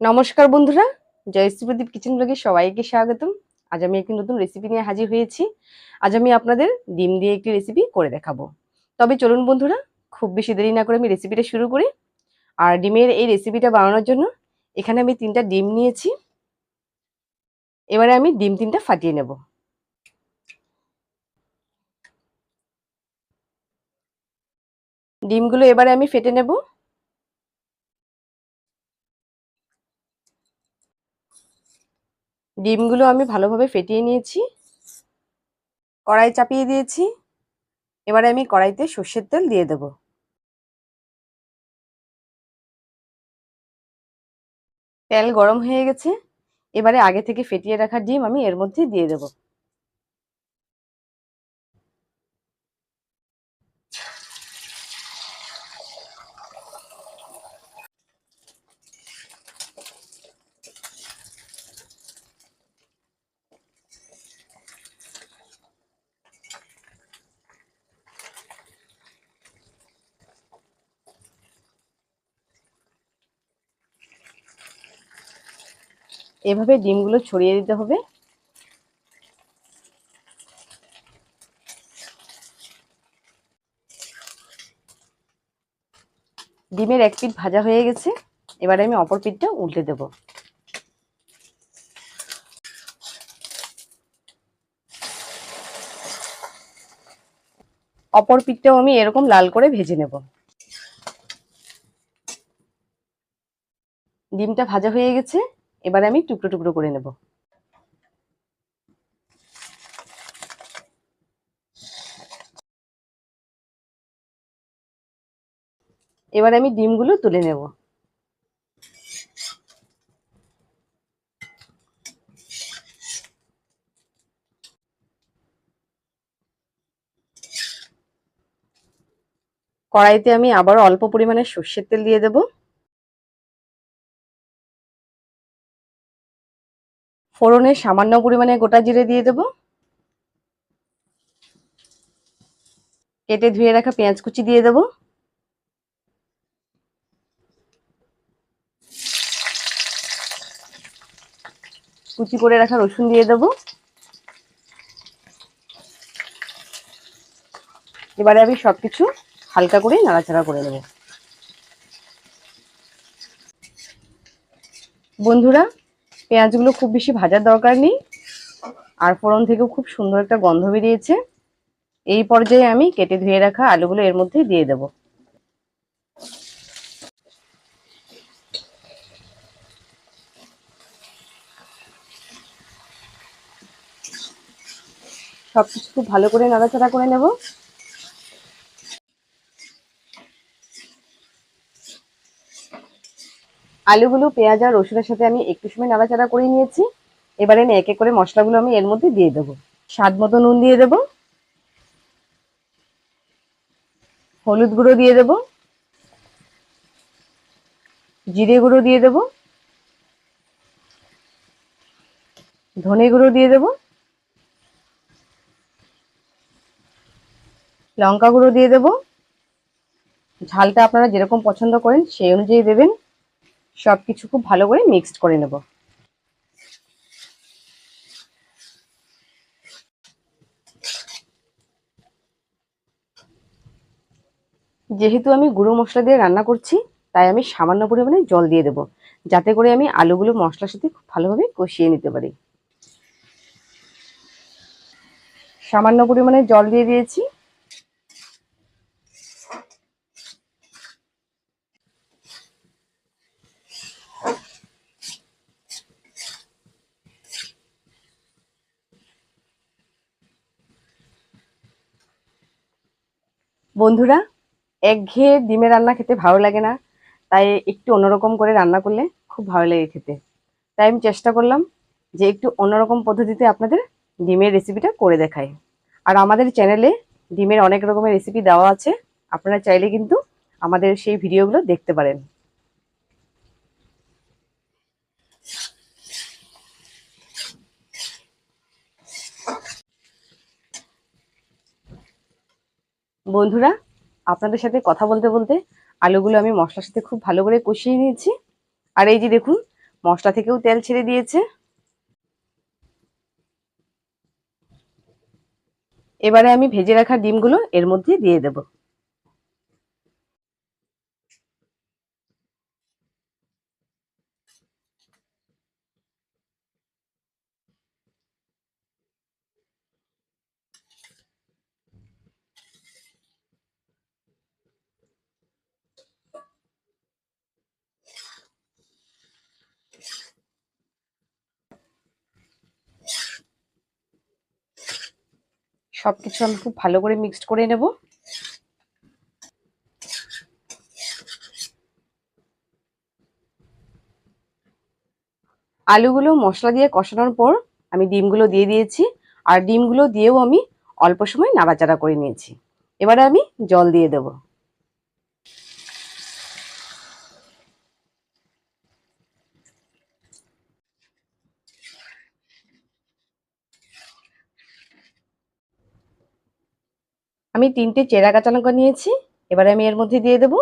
নমস্কার বন্ধুরা জয়শ্রী প্রদীপ কিচেন ব্লগে সবাইকে স্বাগতম। আজ আমি একটি নতুন রেসিপি নিয়ে হাজির হয়েছি। আজ আমি আপনাদের ডিম দিয়ে একটি রেসিপি করে দেখাবো। তবে চলুন বন্ধুরা, খুব বেশি দেরি না করে আমি রেসিপিটা শুরু করি। আর ডিমের এই রেসিপিটা বানানোর জন্য এখানে আমি তিনটা ডিম নিয়েছি। এবারে আমি ডিম তিনটা ফাটিয়ে নেব। ডিমগুলো এবারে আমি ফেটে নেব। ডিমগুলো আমি ভালোভাবে ফেটিয়ে নিয়েছি। কড়াই চাপিয়ে দিয়েছি। এবারে আমি কড়াইতে সর্ষের তেল দিয়ে দেব। তেল গরম হয়ে গেছে। এবারে আগে থেকে ফেটিয়ে রাখা ডিম আমি এর মধ্যে দিয়ে দেব। এভাবে ডিমগুলো ছড়িয়ে দিতে হবে। ডিমের এক পিঠ ভাজা হয়ে গেছে। এবারে আমি অপর পিঠটা উল্টে দেব। অপর পিঠটাও আমি এরকম লাল করে ভেজে নেব। ডিমটা ভাজা হয়ে গেছে। এবারে আমি টুকরো টুকরো করে নেব। এবার আমি ডিমগুলো তুলে নেব। কড়াইতে আমি আবার অল্প পরিমাণে সর্ষের তেল দিয়ে দেব। ফোড়নে সামান্য পরিমাণে গোটা জিরে দিয়ে দেব। কেটে ধুয়ে রাখা পেঁয়াজ কুচি দিয়ে দেবো। কুচি করে রাখা রসুন দিয়ে দেব। এবারে আমি সবকিছু হালকা করে নাড়াচাড়া করে নেব। বন্ধুরা পেঁয়াজগুলো খুব বেশি ভাজার দরকার নেই। আর ফোড়ন থেকেও খুব সুন্দর একটা গন্ধ বেরিয়েছে। এই পর্যায়ে আমি কেটে ধুয়ে রাখা আলুগুলো এর মধ্যে দিয়ে দেবো। সবকিছু খুব ভালো করে নাড়াচাড়া করে নেব। আলুগুলো, পেঁয়াজ আর রসুনের সাথে আমি একটু সময় নাড়াচাড়া করে নিয়েছি। এবারে এক এক করে মশলাগুলো আমি এর মধ্যে দিয়ে দেবো। স্বাদ মতো নুন দিয়ে দেব। হলুদ গুঁড়ো দিয়ে দেব। জিরে গুঁড়ো দিয়ে দেব। ধনে গুঁড়ো দিয়ে দেবো। লঙ্কা গুঁড়ো দিয়ে দেব। ঝালটা আপনারা যেরকম পছন্দ করেন সেই অনুযায়ী দেবেন। সব কিছু খুব ভালো করে মিক্সড করে নেব। যেহেতু আমি গুঁড়ো মশলা দিয়ে রান্না করছি, তাই আমি সামান্য পরিমাণে জল দিয়ে দেব, যাতে করে আমি আলুগুলো মশলার সাথে খুব ভালোভাবে কষিয়ে নিতে পারি। সামান্য পরিমাণে জল দিয়ে দিয়েছি বন্ধুরা, একঘেয়ে ডিমের রান্না খেতে ভালো লাগে না, তাই একটু অন্যরকম করে রান্না করলে খুব ভালো লাগে খেতে। তাই আমি চেষ্টা করলাম যে একটু অন্যরকম পদ্ধতিতে আপনাদের ডিমের রেসিপিটা করে দেখাই। আর আমাদের চ্যানেলে ডিমের অনেক রকমের রেসিপি দেওয়া আছে, আপনারা চাইলে কিন্তু আমাদের সেই ভিডিওগুলো দেখতে পারেন। বন্ধুরা, আপনাদের সাথে কথা বলতে বলতে আলুগুলো আমি মশলার সাথে খুব ভালো করে কষিয়ে নিয়েছি। আর এই যে দেখুন, মশলা থেকেও তেল ছেড়ে দিয়েছে। এবারে আমি ভেজে রাখা ডিমগুলো এর মধ্যে দিয়ে দেব। সবকিছু আমি খুব ভালো করে মিক্সড করে নেব। আলুগুলো মশলা দিয়ে কষানোর পর আমি ডিমগুলো দিয়ে দিয়েছি। আর ডিমগুলো দিয়েও আমি অল্প সময় নাড়াচাড়া করে নিয়েছি। এবারে আমি জল দিয়ে দেব। আমি তিনটে চেরা কাঁচা লঙ্কা নিয়েছি, এবারে আমি এর মধ্যে দিয়ে দেব।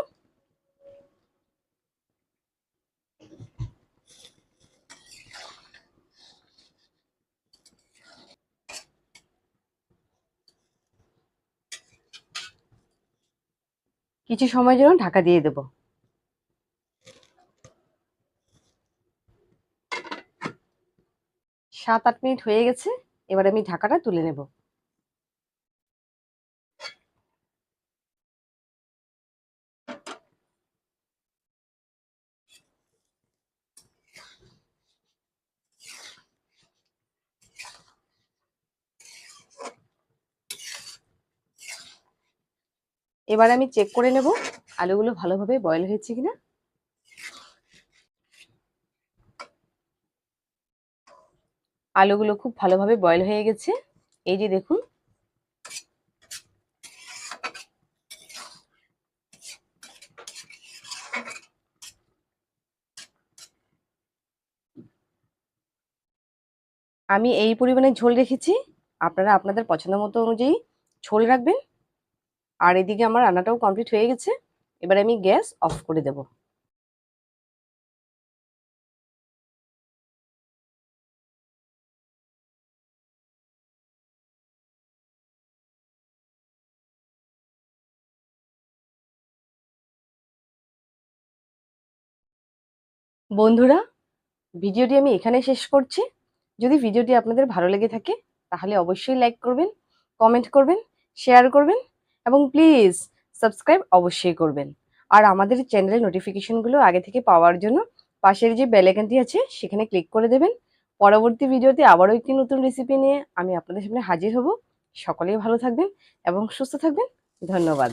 কিছু সময় জন্য ঢাকা দিয়ে দেব। সাত আট মিনিট হয়ে গেছে, এবার আমি ঢাকাটা তুলে নেব। এবার আমি চেক করে নেব, আলুগুলো ভালোভাবে বয়েল হয়েছে কিনা। আলুগুলো খুব ভালোভাবে বয়েল হয়ে গেছে। এই যে দেখুন। আমি এই পরিমাণে ঝোল রেখেছি। আপনারা আপনাদের পছন্দ মতো অনুযায়ী ঝোল রাখবেন। আর এদিকে আমার রান্নাটাও কমপ্লিট হয়ে গেছে। এবার আমি গ্যাস অফ করে দেব। বন্ধুরা, ভিডিওটি আমি এখানে শেষ করছি। যদি ভিডিওটি আপনাদের ভালো লেগে থাকে, তাহলে অবশ্যই লাইক করবেন কমেন্ট করবেন শেয়ার করবেন। এবং প্লিজ সাবস্ক্রাইব অবশ্যই করবেন। আর আমাদের চ্যানেলের নোটিফিকেশনগুলো আগে থেকে পাওয়ার জন্য পাশের যে বেলাইকানটি আছে, সেখানে ক্লিক করে দেবেন। পরবর্তী ভিডিওতে আবারও একটি নতুন রেসিপি নিয়ে আমি আপনাদের সামনে হাজির হব। সকলেই ভালো থাকবেন এবং সুস্থ থাকবেন। ধন্যবাদ।